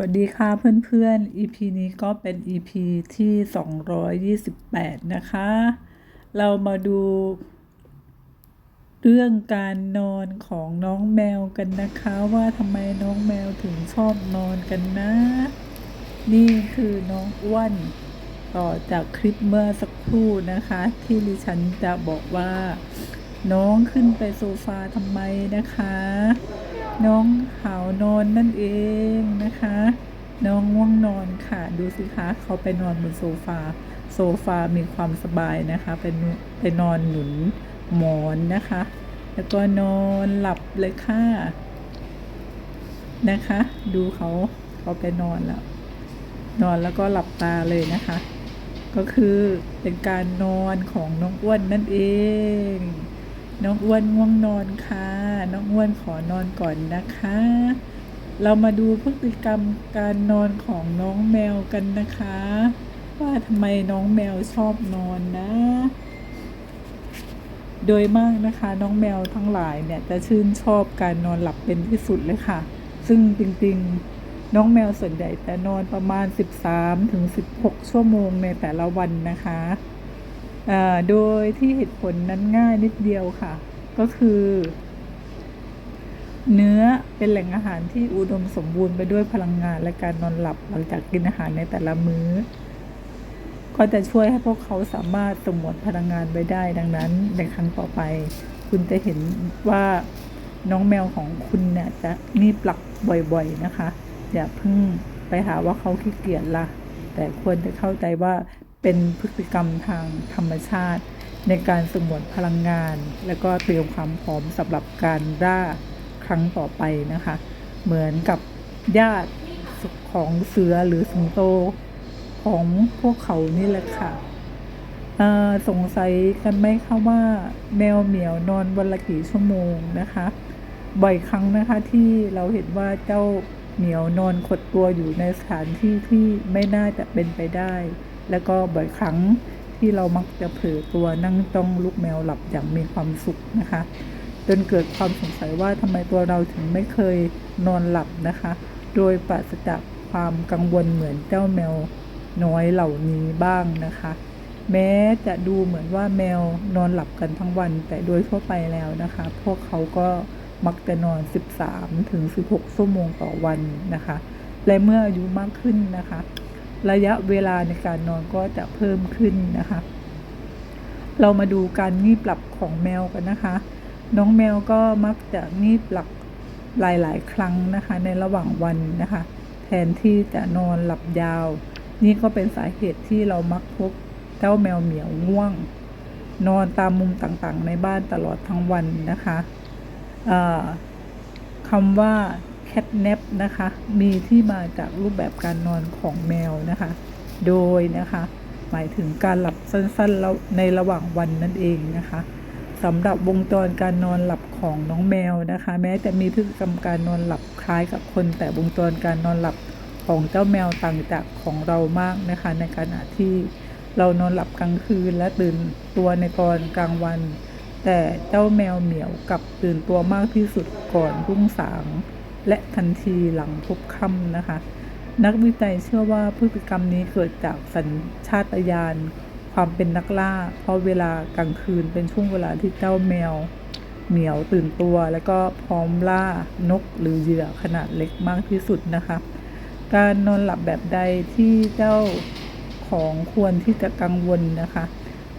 วัสดีค่ะเพื่อนๆ EP นี้ก็เป็น EP ที่ 228 นะคะ เรามาดู เรื่องการนอนของน้องแมวกันนะคะว่าทำไมน้องแมวถึงชอบนอนกันนะ นี่คือน้องอ้วนต่อจากคลิปเมื่อสักครู่นะคะ ที่ดิฉันจะบอกว่า น้องขึ้นไปโซฟาทำไมนะคะ น้องขาวนอนนั่นเองนะคะ น้องง่วงนอนค่ะ ดูสิคะเขาไปนอนบนโซฟา โซฟามีความสบายนะคะไปนไปนอนหนุนหมอนนะคะ แล้วก็นอนหลับเลยค่ะนะคะ ดูเขาเขาไปนอนแล้ว นอนแล้วก็หลับตาเลยนะคะ ก็คือเป็นการนอนของน้องอ้วนนั่นเอง น้องอ้วนง่วงนอนค่ะ น้องอ้วนขอนอนก่อนนะคะ เรามาดูพฤติกรรมการนอนของน้องแมวกันนะคะ ว่าทำไมน้องแมวชอบนอนนะ โดยมากนะคะ น้องแมวทั้งหลายเนี่ยจะชื่นชอบการนอนหลับเป็นที่สุดเลยค่ะ ซึ่งจริงๆ น้องแมวส่วนใหญ่จะนอนประมาณ 13ถึง16 ชั่วโมงในแต่ละวันนะคะ โดยที่เหตุผลนั้นง่ายนิดเดียวค่ะ ก็คือ เนื้อเป็นแหล่งอาหารที่อุดมสมบูรณ์ไปด้วยพลังงานและการนอนหลับหลังจากกินอาหารในแต่ละมื้อ ก็จะช่วยให้พวกเขาสามารถสมวนพลังงานไว้ได้ดังนั้น ในครั้งต่อไป คุณจะเห็นว่าน้องแมวของคุณเนี่ยจะงีบหลับบ่อยๆนะคะ อย่าเพิ่งไปหาว่าเขาขี้เกียจละแต่ควรจะเข้าใจว่า เป็นพฤติกรรมทางธรรมชาติ ในการสงวนพลังงาน และก็เตรียมความพร้อมสำหรับการล่าครั้งต่อไปนะคะ เหมือนกับญาติของเสือหรือสิงโตของพวกเขานี่แหละค่ะสงสัยกันไหมคะว่าแมวเหมียวนอนวันละกี่ชั่วโมงนะคะ บ่อยครั้งนะคะที่เราเห็นว่าเจ้าเหมียวนอนขดตัวอยู่ในสถานที่ที่ไม่น่าจะเป็นไปได้ แล้วก็บ่อยครั้งที่เรามักจะเผลอตัวนั่งจ้องลูกแมวหลับอย่างมีความสุขนะคะจนเกิดความสงสัยว่าทำไมตัวเราถึงไม่เคยนอนหลับนะคะ โดยปราศจากความกังวลเหมือนเจ้าแมวน้อยเหล่านี้บ้างนะคะ แม้จะดูเหมือนว่าแมวนอนหลับกันทั้งวัน แต่โดยทั่วไปแล้วนะคะ พวกเขาก็มักจะนอน 13 ถึง 16 ชั่วโมงต่อวันนะคะ และเมื่ออายุมากขึ้นนะคะ ระยะเวลาในการนอนก็จะเพิ่มขึ้นนะคะ เรามาดูการงีบหลับของแมวกันนะคะ น้องแมวก็มักจะงีบหลับหลาย ๆ ครั้งนะคะ ในระหว่างวันนะคะ แทนที่จะนอนหลับยาว นี่ก็เป็นสาเหตุที่เรามักพบเจ้าแมวเหมียวง่วง นอนตามมุมต่างๆ ในบ้านตลอดทั้งวันนะคะคำว่า catnap นะคะ มีที่มาจากรูปแบบการนอนของแมวนะคะ โดยนะคะ หมายถึงการหลับสั้นๆในระหว่างวันนั่นเองนะคะสำหรับวงจรการนอนหลับของน้องแมวนะคะ แม้จะมีพฤติกรรมการนอนหลับคล้ายกับคน แต่วงจรการนอนหลับของเจ้าแมวต่างจากของเรามากนะคะ ในขณะที่เรานอนหลับกลางคืนและตื่นตัวในตอนกลางวัน แต่เจ้าแมวเหมียวกลับตื่นตัวมากที่สุดก่อนรุ่งสาง และทันทีหลังพบค่ำนะคะ นักวิจัยเชื่อว่าพฤติกรรมนี้เกิดจากสัญชาตญาณความเป็นนักล่า เพราะเวลากลางคืนเป็นช่วงเวลาที่เจ้าแมว เหมียวตื่นตัว แล้วก็พร้อมล่านกหรือเหยื่อขนาดเล็กมากที่สุดนะคะ การนอนหลับแบบใดที่เจ้าของควรที่จะกังวลนะคะ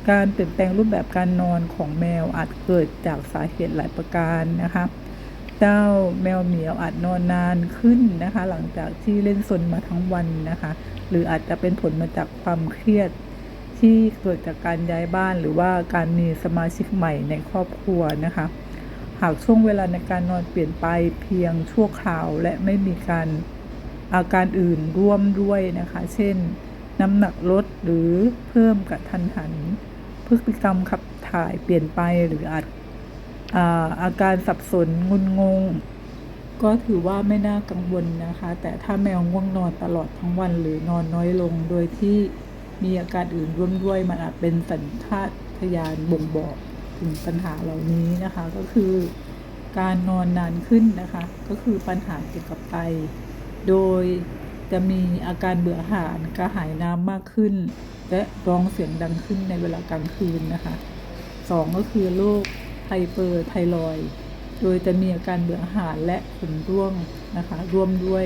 การเปลี่ยนแปลงรูปแบบการนอนของแมวอาจเกิดจากสาเหตุหลายประการนะคะ เจ้าแมวเหมียวอาจนอนนานขึ้นนะคะ หลังจากที่เล่นซนมาทั้งวันนะคะ หรืออาจจะเป็นผลมาจากความเครียด ที่เกิดจากการย้ายบ้านหรือว่าการมีสมาชิกใหม่ในครอบครัวนะคะ หากช่วงเวลาในการนอนเปลี่ยนไปเพียงชั่วคราวและไม่มีการอาการอื่นร่วมด้วยนะคะ เช่น น้ำหนักลดหรือเพิ่มกระทันหัน พฤติกรรมขับถ่ายเปลี่ยนไปหรืออาจ อาการสับสนงุนงง ก็ถือว่าไม่น่ากังวลนะคะ แต่ถ้าแมวง่วงนอนตลอดทั้งวันหรือนอนน้อยลงโดยที่มีอาการอื่นร่วมด้วยมันอาจเป็นสัญชาตญาณบ่งบอกถึงปัญหาเหล่านี้นะคะ ก็คือการนอนนานขึ้นนะคะ ก็คือปัญหาเกี่ยวกับไต โดยจะมีอาการเบื่ออาหารกระหายน้ำมากขึ้น และร้องเสียงดังขึ้นในเวลากลางคืนนะคะสองก็คือโรค ไฮเปอร์ไทรอยด์โดยจะมีอาการเบื่ออาหารและขนร่วงนะคะร่วมด้วย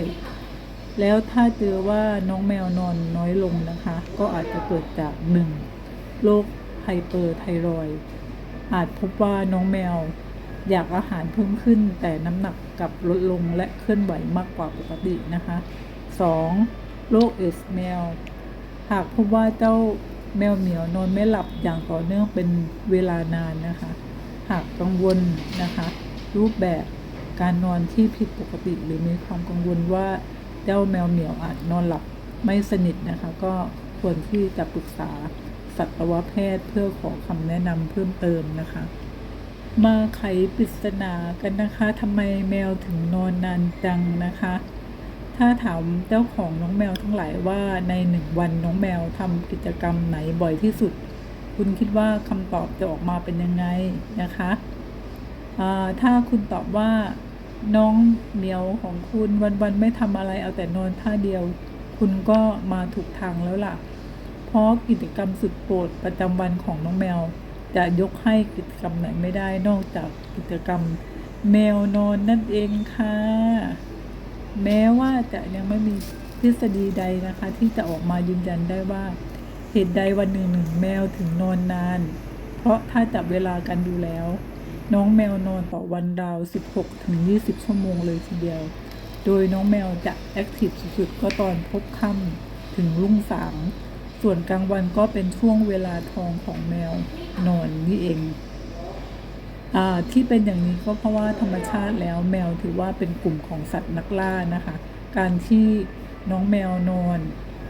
แล้วถ้าเจอว่าน้องแมวนอนน้อยลงนะคะ ก็อาจจะเกิดจากหนึ่งโรคไฮเปอร์ไทรอยด์อาจพบว่าน้องแมวอยากอาหารเพิ่มขึ้น แต่น้ำหนักกลับลดลงและเคลื่อนไหวมากกว่าปกตินะคะ 2. โรคเอสแมว หากพบว่าเจ้าแมวเหมียวนอนไม่หลับอย่างต่อเนื่องเป็นเวลานานนะคะ หากกังวลนะคะ รูปแบบการนอนที่ผิดปกติ หรือมีความกังวลว่าเจ้าแมวเหมียวอาจนอนหลับไม่สนิทนะคะ ก็ควรที่จะปรึกษาสัตวแพทย์เพื่อขอคำแนะนำเพิ่มเติมนะคะ มาไขปริศนากันนะคะทำไมแมวถึงนอนนานจังนะคะ ถ้าถามเจ้าของน้องแมวทั้งหลายว่าในหนึ่งวันน้องแมวทำกิจกรรมไหนบ่อยที่สุด คุณคิดว่าคำตอบจะออกมาเป็นยังไงนะคะถ้าคุณตอบว่าน้องเหมียวของคุณวันๆไม่ทำอะไรเอาแต่นอนท่าเดียว คุณก็มาถูกทางแล้วล่ะ เพราะกิจกรรมสุดโปรดประจำวันของน้องแมว จะยกให้กิจกรรมไหนไม่ได้นอกจากกิจกรรมแมวนอนนั่นเองค่ะ แม้ว่าจะยังไม่มีทฤษฎีใดนะคะ ที่จะออกมายืนยันได้ว่า เหตุใดวันหนึ่งหนึ่งแมวถึงนอนนาน เพราะถ้าจับเวลากันดูแล้ว น้องแมวนอนต่อวันราว 16 ถึง 20 ชั่วโมงเลยทีเดียว โดยน้องแมวจะแอคทีฟสุดๆ ก็ตอนพบค่ำถึงรุ่งสาง ส่วนกลางวันก็เป็นช่วงเวลาทองของแมวนอนนี่เองที่เป็นอย่างนี้ก็เพราะว่าธรรมชาติแล้วแมวถือว่าเป็นกลุ่มของสัตว์นักล่านะคะ การที่น้องแมวนอน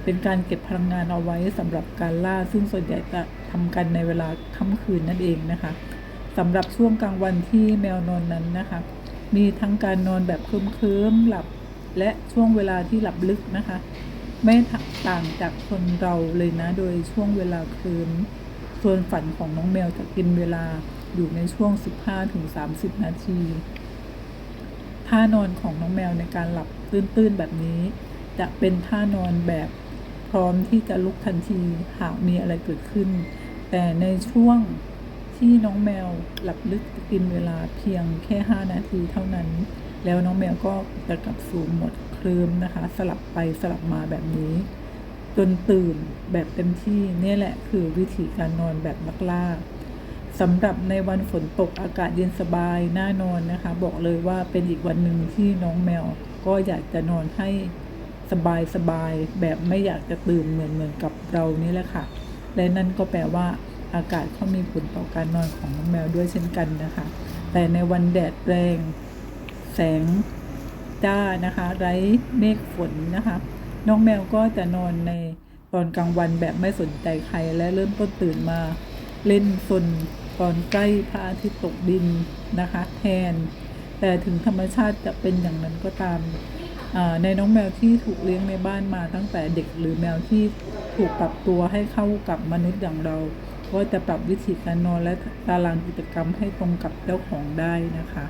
เป็นการเก็บพลังงานเอาไว้สำหรับการล่า ซึ่งส่วนใหญ่จะทำกันในเวลาค่ำคืนนั่นเองนะคะสำหรับช่วงกลางวันที่แมวนอนนั้นนะคะ มีทั้งการนอนแบบเคลิ้มๆหลับ และช่วงเวลาที่หลับลึกนะคะ ไม่ต่างจากคนเราเลยนะ โดยช่วงเวลาคืนส่วนฝันของน้องแมวจะกินเวลาอยู่ในช่วง 15-30 นาทีท่านอนของน้องแมวในการหลับตื้นๆแบบนี้ จะเป็นท่านอนแบบ พร้อมที่จะลุกทันทีหากมีอะไรเกิดขึ้น แต่ในช่วงที่น้องแมวหลับลึกกินเวลาเพียงแค่ 5 นาทีเท่านั้น แล้วน้องแมวก็จะกลับสู่หมดเคลิมนะคะ สลับไปสลับมาแบบนี้ จนตื่นแบบเต็มที่นี่แหละคือวิธีการนอนแบบนักล่าสำหรับในวันฝนตกอากาศเย็นสบายน่านอนนะคะ บอกเลยว่าเป็นอีกวันหนึ่งที่น้องแมวก็อยากจะนอนให้ สบายสบายแบบไม่อยากจะตื่นเหมือนเหมือนกับเรานี่แหละค่ะ และนั่นก็แปลว่าอากาศเขามีผลต่อการนอนของน้องแมวด้วยเช่นกันนะคะ แต่ในวันแดดแรง แสงจ้านะคะ ไร้เมฆฝนนะคะ น้องแมวก็จะนอนในตอนกลางวันแบบไม่สนใจใครและเริ่มต้นตื่นมา เล่นซนตอนใกล้พระอาทิตย์ตกดินนะคะ แทน แต่ถึงธรรมชาติจะเป็นอย่างนั้นก็ตาม ในน้องแมวที่ถูกเลี้ยงในบ้านมาตั้งแต่เด็กหรือแมวที่ถูกปรับตัวให้เข้ากับมนุษย์อย่างเรา ก็จะปรับวิธีการนอนและตารางกิจกรรมให้ตรงกับเจ้าของได้นะคะ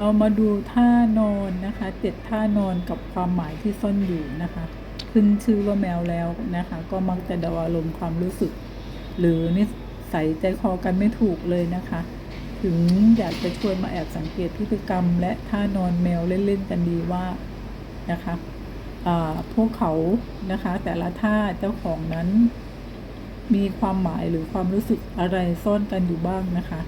เอามาดูท่านอนนะคะเจ็ดท่านอนกับความหมายที่ซ่อนอยู่นะคะ ขึ้นชื่อว่าแมวแล้วนะคะ ก็มักจะเดาอารมณ์ความรู้สึก หรือนิสัยใจคอกันไม่ถูกเลยนะคะถึงอยากจะชวนมาแอบสังเกตพฤติกรรม และท่านอนแมวเล่น ๆ กันดีว่า นะคะพวกเขานะคะ แต่ละท่าเจ้าของนั้น มีความหมายหรือความรู้สึกอะไรซ่อนกันอยู่บ้างนะคะ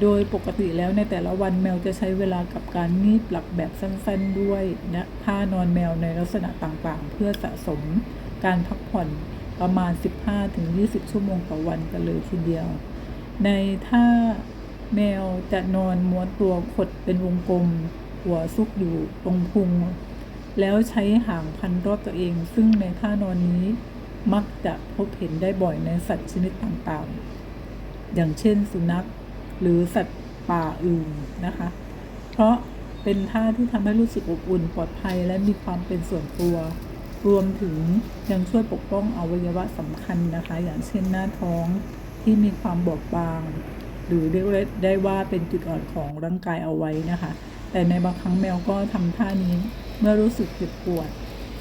โดยปกติแล้วในแต่ละวันแมวจะใช้เวลากับการงีบหลับแบบสั้นๆด้วยนะท่านอนแมวในลักษณะต่างๆ เพื่อสะสมการพักผ่อนประมาณ 15-20 ชั่วโมงต่อวันกันเลยทีเดียว ในท่าแมวจะนอนม้วนตัวขดเป็นวงกลม หัวซุกอยู่ตรงพุง แล้วใช้หางพันรอบตัวเอง ซึ่งในท่านอนนี้มักจะพบเห็นได้บ่อยในสัตว์ชนิดต่างๆ อย่างเช่นสุนัขหรือสัตว์ป่าอื่นนะคะ เพราะเป็นท่าที่ทำให้รู้สึกอบอุ่นปลอดภัยและมีความเป็นส่วนตัว รวมถึงยังช่วยปกป้องอวัยวะสำคัญนะคะ อย่างเช่นหน้าท้องที่มีความบอบบาง หรือเรียกได้ว่าเป็นจุดอ่อนของร่างกายเอาไว้นะคะ แต่ในบางครั้งแมวก็ทำท่านี้ เมื่อรู้สึกเจ็บปวด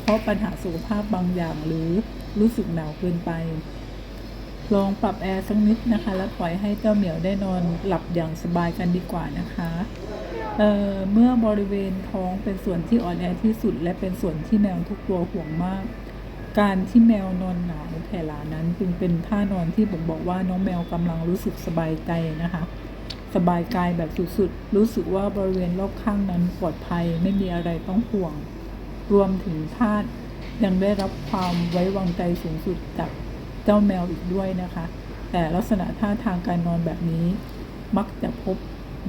เพราะปัญหาสุขภาพบางอย่างหรือรู้สึกหนาวเกินไป ลองปรับแอร์สักนิดนะคะ แล้วปล่อยให้เจ้าเหมียวได้นอนหลับอย่างสบายกันดีกว่านะคะเเมื่อบริเวณท้องเป็นส่วนที่อ่อนแอที่สุด และเป็นส่วนที่แมวทุกตัวห่วงมาก การที่แมวนอนหนาวแผ่หลานั้นจึงเป็นท่านอนที่ผมบอกว่าน้องแมวกำลังรู้สึกสบายใจนะคะ สบายกายแบบสุดๆ รู้สึกว่าบริเวณรอบข้างนั้นปลอดภัยไม่มีอะไรต้องห่วง รวมถึงทาสยังได้รับความไว้วางใจสูงสุดจากเจ้าแมวอีกด้วยนะคะ แต่ลักษณะท่าทางการนอนแบบนี้ มักจะพบ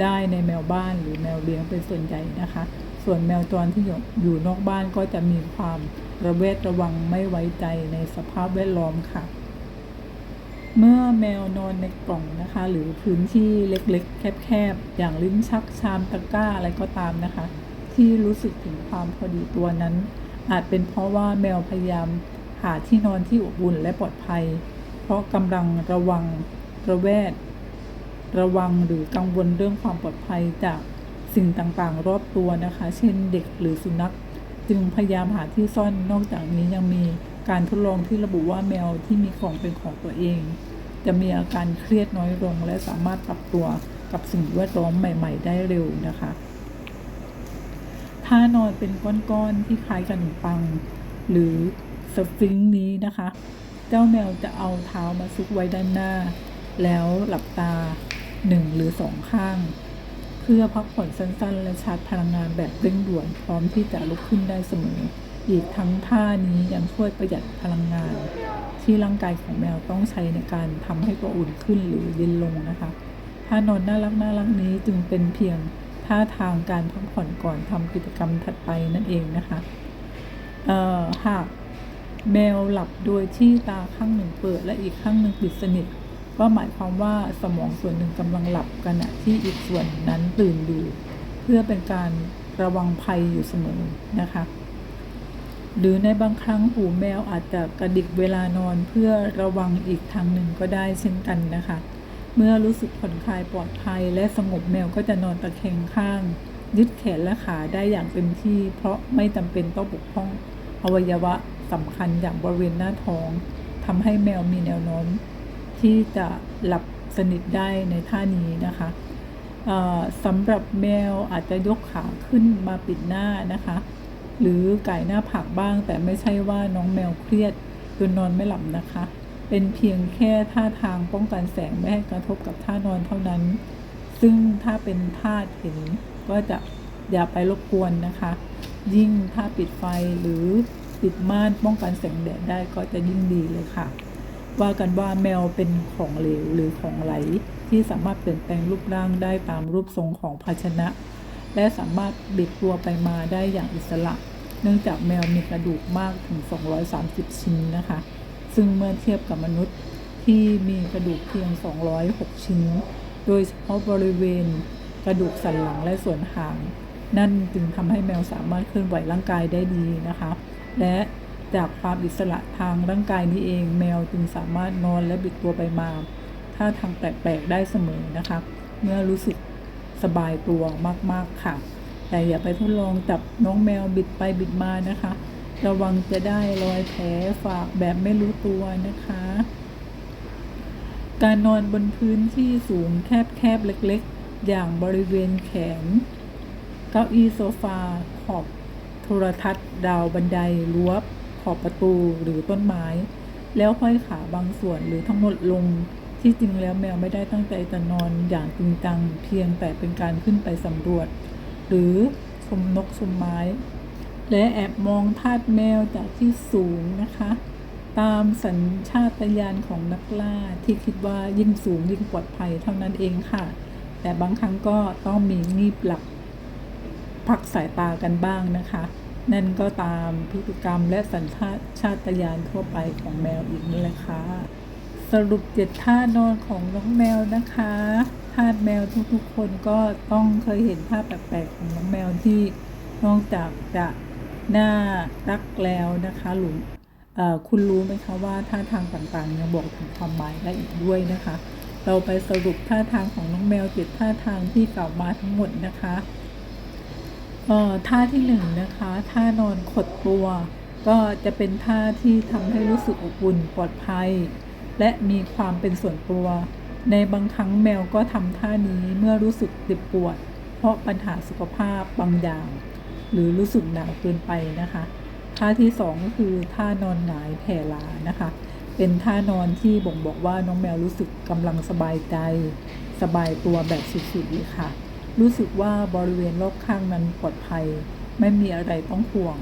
ได้ในแมวบ้านหรือแมวเลี้ยงเป็นส่วนใหญ่นะคะ ส่วนแมวจรที่อยู่นอกบ้านก็จะมีความระเวดระวังไม่ไว้ใจในสภาพแวดล้อมค่ะ เมื่อแมวนอนในกล่องนะคะ หรือพื้นที่เล็กๆ แคบๆ อย่างลิ้นชักชามตะกร้าอะไรก็ตามนะคะ ที่รู้สึกถึงความพอดีตัวนั้น อาจเป็นเพราะว่าแมวพยายามหาที่นอนที่อบอุ่นและปลอดภัย เพราะกำลังระวังระแวด ระวังหรือกังวลเรื่องความปลอดภัยจากสิ่งต่างๆ รอบตัวนะคะ เช่นเด็กหรือสุนัข จึงพยายามหาที่ซ่อนนอกจากนี้ยังมี การทดลองที่ระบุว่าแมวที่มีของเป็นของตัวเอง จะมีอาการเครียดน้อยลง และสามารถปรับตัวกับสิ่งแวดล้อมใหม่ ๆ ได้เร็วนะคะท่านอนเป็นก้อนๆที่คล้ายกับขนมปัง หรือสฟิงนี้นะคะ เจ้าแมวจะเอาเท้ามาซุกไว้ด้านหน้า แล้วหลับตาหนึ่งหรือสองข้าง เพื่อพักผ่อนสั้นๆ และชาร์จพลังงานแบบเร่งด่วนพร้อมที่จะลุกขึ้นได้เสมอ อีกทั้งท่านี้ยังช่วยประหยัดพลังงาน ที่ร่างกายของแมวต้องใช้ในการทำให้ตัวอุ่นขึ้นหรือเย็นลงนะคะท่านอนน่ารักน่ารักนี้จึงเป็นเพียงท่าทางการพักผ่อนก่อนทำกิจกรรมถัดไปนั่นเองนะคะเอ่อหากแมวหลับโดยที่ตาข้างหนึ่งเปิด และอีกข้างหนึ่งปิดสนิทก็หมายความว่าสมองส่วนหนึ่งกำลังหลับขณะที่อีกส่วนนั้นตื่นอยู่ เพื่อเป็นการระวังภัยอยู่เสมอนะคะ หรือในบางครั้งหูแมวอาจจะกระดิกเวลานอนเพื่อระวังอีกทางหนึ่งก็ได้เช่นกันนะคะ เมื่อรู้สึกผ่อนคลายปลอดภัย และสงบแมวก็จะนอนตะแคงข้าง ยึดแขนและขาได้อย่างเต็มที่ เพราะไม่จำเป็นต้องปกป้องอวัยวะสำคัญอย่างบริเวณหน้าท้องทำให้แมวมีแนวโน้มที่จะหลับสนิทได้ในท่านี้นะคะสำหรับแมวอาจจะยกขาขึ้นมาปิดหน้านะคะ หรือไก่หน้าผักบ้าง แต่ไม่ใช่ว่าน้องแมวเครียดจนนอนไม่หลับนะคะ เป็นเพียงแค่ท่าทางป้องกันแสงไม่ให้กระทบกับท่านอนเท่านั้น ซึ่งถ้าเป็นท่าเห็นก็จะอย่าไปรบกวนนะคะ ยิ่งถ้าปิดไฟหรือปิดม่านป้องกันแสงแดดได้ก็จะยิ่งดีเลยค่ะ ว่ากันว่าแมวเป็นของเหลวหรือของไหลที่สามารถเปลี่ยนแปลงรูปร่างได้ตามรูปทรงของภาชนะ และสามารถบิดตัวไปมาได้อย่างอิสระ เนื่องจากแมวมีกระดูกมากถึง 230 ชิ้นนะคะ ซึ่งเมื่อเทียบกับมนุษย์ที่มีกระดูกเพียง 206 ชิ้น โดยเฉพาะบริเวณกระดูกสันหลังและส่วนหาง นั่นจึงทำให้แมวสามารถเคลื่อนไหวร่างกายได้ดีนะคะ และจากความอิสระทางร่างกายนี้เอง แมวจึงสามารถนอนและบิดตัวไปมาท่าทางแปลกๆได้เสมอนะคะ เมื่อรู้สึก สบายตัวมากๆค่ะ แต่อย่าไปทดลองจับน้องแมวบิดไปบิดมานะคะ ระวังจะได้รอยแผลฝากแบบไม่รู้ตัวนะคะ การนอนบนพื้นที่สูงแคบๆเล็กๆ อย่างบริเวณแขน เก้าอี้โซฟา ขอบโทรทัศน์ ดาวบันไดรั้วขอบประตูหรือต้นไม้ แล้วห้อยขาบางส่วนหรือทั้งหมดลง ที่จริงแล้วแมวไม่ได้ตั้งใจจะนอนอย่างจริงจังเพียงแต่เป็นการขึ้นไปสำรวจ หรือชมนกชมไม้ และแอบมองทาสแมวจากที่สูงนะคะ ตามสัญชาตญาณของนักล่าที่คิดว่ายิ่งสูงยิ่งปลอดภัยเท่านั้นเองค่ะ แต่บางครั้งก็ต้องมีงีบหลับพักสายตากันบ้างนะคะ นั่นก็ตามพฤติกรรมและสัญชาตญาณทั่วไปของแมวอีกนี่แหละค่ะ รุปเจ็ดท่านอนของน้องแมวนะคะทาสแมวทุกๆคนก็ต้องเคยเห็นภาพแปลกๆของน้องแมวที่นอกจากจะน่ารักแล้วนะคะหลุมเอ่อคุณรู้ไหมคะว่าท่าทางต่างๆยังบอกถึงความหมายได้อีกด้วยนะคะ เราไปสรุปท่าทางของน้องแมวเจ็ดท่าทางที่กล่าวมาทั้งหมดนะคะท่าที่หนึ่งนะคะท่านอนขดตัว ก็จะเป็นท่าที่ทำให้รู้สึกอบอุ่นปลอดภัย และมีความเป็นส่วนตัว ในบางครั้งแมวก็ทำท่านี้เมื่อรู้สึกเจ็บปวด เพราะปัญหาสุขภาพบางอย่าง หรือรู้สึกหนาวเกินไปนะคะ ท่าที่สองก็คือท่านอนหงายแผ่ลานะคะ เป็นท่านอนที่บ่งบอกว่าน้องแมวรู้สึกกำลังสบายใจ สบายตัวแบบสุดๆเลยค่ะ รู้สึกว่าบริเวณรอบข้างนั้นปลอดภัย ไม่มีอะไรต้องห่วง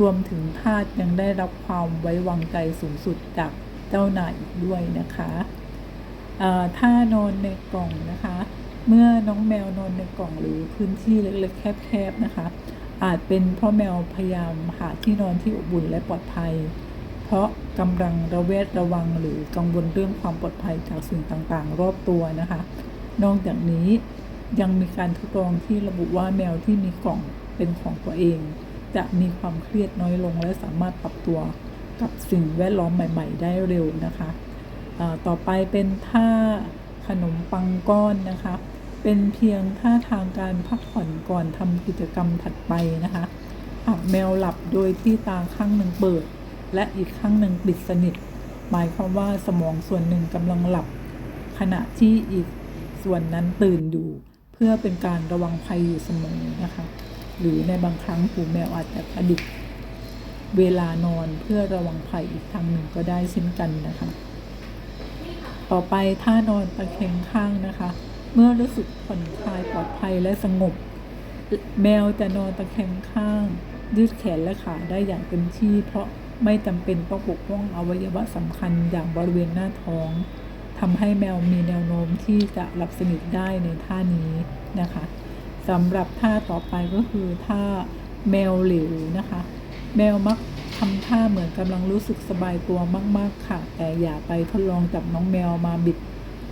รวมถึงทาสยังได้รับความไว้วางใจสูงสุดจาก เจ้านายอีกด้วยนะคะเอ่อท่านอนในกล่องนะคะ เมื่อน้องแมวนอนในกล่องหรือพื้นที่เล็กๆแคบๆนะคะ อาจเป็นเพราะแมวพยายามหาที่นอนที่อบอุ่นและปลอดภัย เพราะกำลังระแวดระวังหรือกังวลเรื่องความปลอดภัยจากสิ่งต่างๆ รอบตัวนะคะ นอกจากนี้ยังมีการทดลองที่ระบุว่าแมวที่มีกล่องเป็นของตัวเอง จะมีความเครียดน้อยลงและสามารถปรับตัว กับสิ่งแวดล้อมใหม่ ๆ ได้เร็วนะคะต่อไปเป็นท่าขนมปังก้อนนะคะ เป็นเพียงท่าทางการพักผ่อนก่อนทำกิจกรรมถัดไปนะคะหากแมวหลับโดยที่ตาข้างหนึ่งเปิด และอีกข้างหนึ่งปิดสนิท หมายความว่าสมองส่วนหนึ่งกำลังหลับ ขณะที่อีกส่วนนั้นตื่นอยู่ เพื่อเป็นการระวังภัยอยู่เสมอนะคะ หรือในบางครั้งหูแมวอาจจะกระดิก เวลานอนเพื่อระวังภัยอีกทางหนึ่งก็ได้เช่นกันนะคะ ต่อไปท่านอนตะแคงข้างนะคะ เมื่อรู้สึกผ่อนคลายปลอดภัยและสงบ แมวจะนอนตะแคงข้าง ยืดแขนและขาได้อย่างเต็มที่ เพราะไม่จำเป็นต้องปกป้องอวัยวะสำคัญอย่างบริเวณหน้าท้องทำให้แมวมีแนวโน้มที่จะหลับสนิทได้ในท่านี้นะคะสำหรับท่าต่อไปก็คือท่าแมวเหลวนะคะ แมวมักทำท่าเหมือนกำลังรู้สึกสบายตัวมาก ๆ ค่ะ แต่อย่าไปทดลองจับน้องแมวมาบิด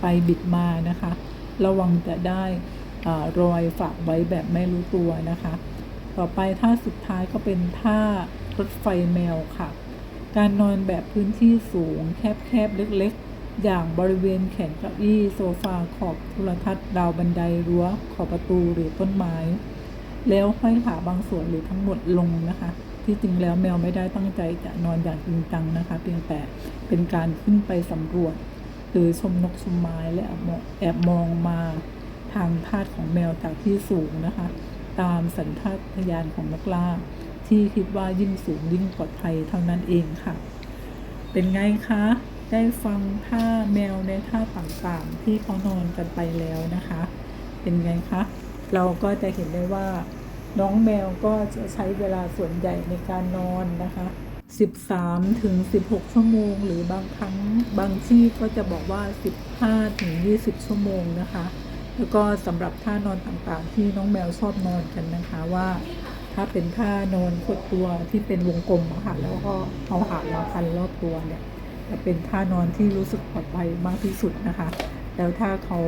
ไปบิดมานะคะ ระวังจะได้รอยฝากไว้แบบไม่รู้ตัวนะคะ ต่อไปท่าสุดท้ายก็เป็นท่ารถไฟแมวค่ะ การนอนแบบพื้นที่สูง แคบๆ เล็กๆ อย่างบริเวณแขนเก้าอี้โซฟาขอบโทรทัศน์ราวบันไดรั้วขอบประตูหรือต้นไม้ แล้วห้อยขาบางส่วนหรือทั้งหมดลงนะคะ ที่จริงแล้วแมวไม่ได้ตั้งใจจะนอนอย่างจริงจังนะคะ เพียงแต่เป็นการขึ้นไปสำรวจ หรือชมนกชมไม้และแอบมองมองมาทางธาตุของแมวจากที่สูงนะคะ ตามสัญชาตญาณของนักล่า ที่คิดว่ายิ่งสูงยิ่งปลอดภัยเท่านั้นเองค่ะ เป็นไงคะได้ฟังท่าแมวในท่าต่างๆ ที่เขานอนกันไปแล้วนะคะ เป็นไงคะ เราก็จะเห็นได้ว่า น้องแมวก็จะใช้เวลาส่วนใหญ่ในการนอนนะคะ 13 ถึง 16 ชั่วโมง หรือบางครั้งบางที่ก็จะบอกว่า 15 ถึง 20 ชั่วโมงนะคะ แล้วก็สำหรับท่านอนต่างๆ ที่น้องแมวชอบนอนกันนะคะว่าถ้าเป็นท่านอนขดตัวที่เป็นวงกลมอะค่ะแล้วก็เอาหางมาพันรอบตัวเนี่ยจะเป็นท่านอนที่รู้สึกปลอดภัยมากที่สุดนะคะ แล้วถ้าเขา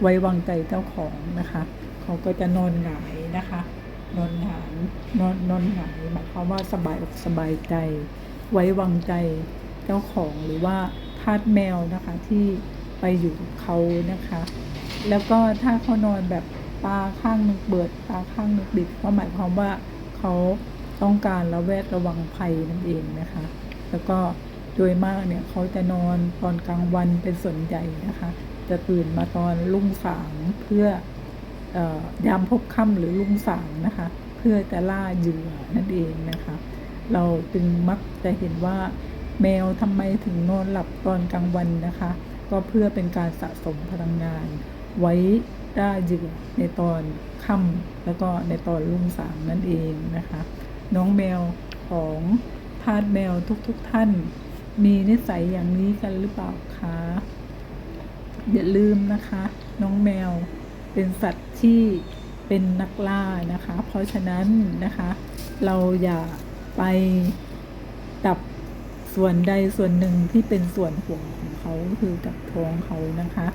ไว้วางใจเจ้าของนะคะ เขาก็จะนอนหงายนะคะ นอนหายนอนนอนหายหมายความว่าสบายอกสบายใจ ไว้วางใจเจ้าของหรือว่าทาสแมวนะคะที่ไปอยู่กับเขานะคะ แล้วก็ถ้าเขานอนแบบตาข้างนึงเปิดตาข้างนึงปิดก็หมายความว่าเขาต้องการระแวดระวังภัยนั่นเองนะคะ แล้วก็โดยมากเนี่ยเขาจะนอนตอนกลางวันเป็นส่วนใหญ่นะคะ จะตื่นมาตอนรุ่งสางเพื่อ ยามพบค่ำหรือรุ่งสางนะคะ เพื่อจะล่าเหยื่อนั่นเองนะคะ เราจึงมักจะเห็นว่าแมวทำไมถึงนอนหลับตอนกลางวันนะคะ ก็เพื่อเป็นการสะสมพลังงาน ไว้ได้เหยื่อในตอนค่ำแล้วก็ในตอนรุ่งสางนั่นเองนะคะ น้องแมวของทาสแมวทุกๆทท่าน มีนิสัยอย่างนี้กันหรือเปล่าคะอย่าลืมนะคะ น้องแมว เป็นสัตว์ที่เป็นนักล่านะคะ เพราะฉะนั้นนะคะ เราอย่าไปจับส่วนใดส่วนหนึ่งที่เป็นส่วนห่วงของเขาคือกับท้องเขานะคะ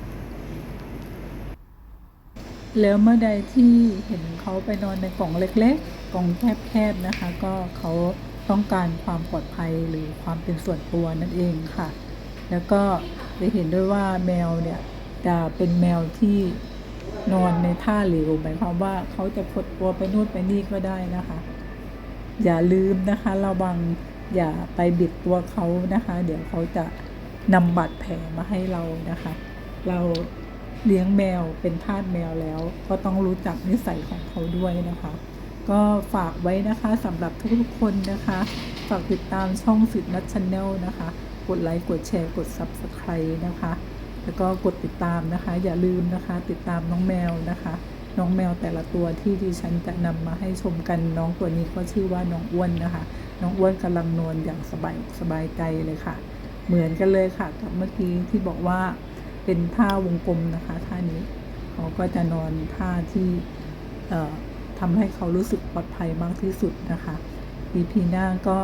แล้วเมื่อใดที่เห็นเขาไปนอนในกล่องเล็ก ๆ กล่องแคบๆนะคะ ก็เขาต้องการความปลอดภัยหรือความเป็นส่วนตัวนั่นเองค่ะ แล้วก็จะเห็นด้วยว่าแมวเนี่ยจะเป็นแมวที่ นอนในท่าเหลวหมายความว่าเขาจะพดตัวไปนู่นไปนี่ก็ได้นะคะ อย่าลืมนะคะระวังอย่าไปบิดตัวเขานะคะ เดี๋ยวเขาจะนำบาดแผลมาให้เรานะคะ เราเลี้ยงแมวเป็นทาสแมวแล้ว ก็ต้องรู้จักนิสัยของเขาด้วยนะคะ ก็ฝากไว้นะคะสำหรับทุกๆคนนะคะ ฝากติดตามช่องสิทธิ์นัทชาแนลนะคะ กดไลค์กดแชร์กด Subscribe นะคะ แล้วก็กดติดตามนะคะ อย่าลืมนะคะ ติดตามน้องแมวนะคะ น้องแมวแต่ละตัวที่ดิฉันจะนำมาให้ชมกันน้องตัวนี้ก็ชื่อว่าน้องอ้วนนะคะ น้องอ้วนกำลังนอนอย่างสบายสบายใจเลยค่ะ เหมือนกันเลยค่ะกับเมื่อกี้ที่บอกว่าเป็นท่าวงกลมนะคะท่านี้เขาก็จะนอนท่าที่เอ่อทำให้เขารู้สึกปลอดภัยมากที่สุดนะคะ EP หน้าก็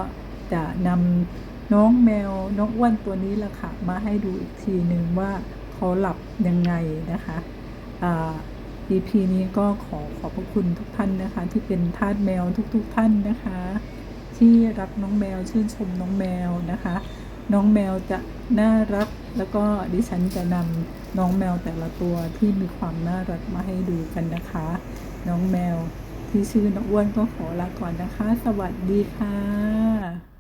จะนำ น้องแมวน้องอ้วนตัวนี้ละค่ะ มาให้ดูอีกทีหนึ่งว่าเขาหลับยังไงนะคะอ่า EP นี้ก็ขอขอบพระคุณทุกท่านนะคะ ที่เป็นทาสแมวทุกๆท่านนะคะ ที่รักน้องแมวชื่นชมน้องแมวนะคะ น้องแมวจะน่ารักแล้วก็ดิฉันจะนำน้องแมวแต่ละตัวที่มีความน่ารักมาให้ดูกันนะคะ น้องแมวที่ชื่อน้องอ้วนก็ขอลาก่อนนะคะ สวัสดีค่ะ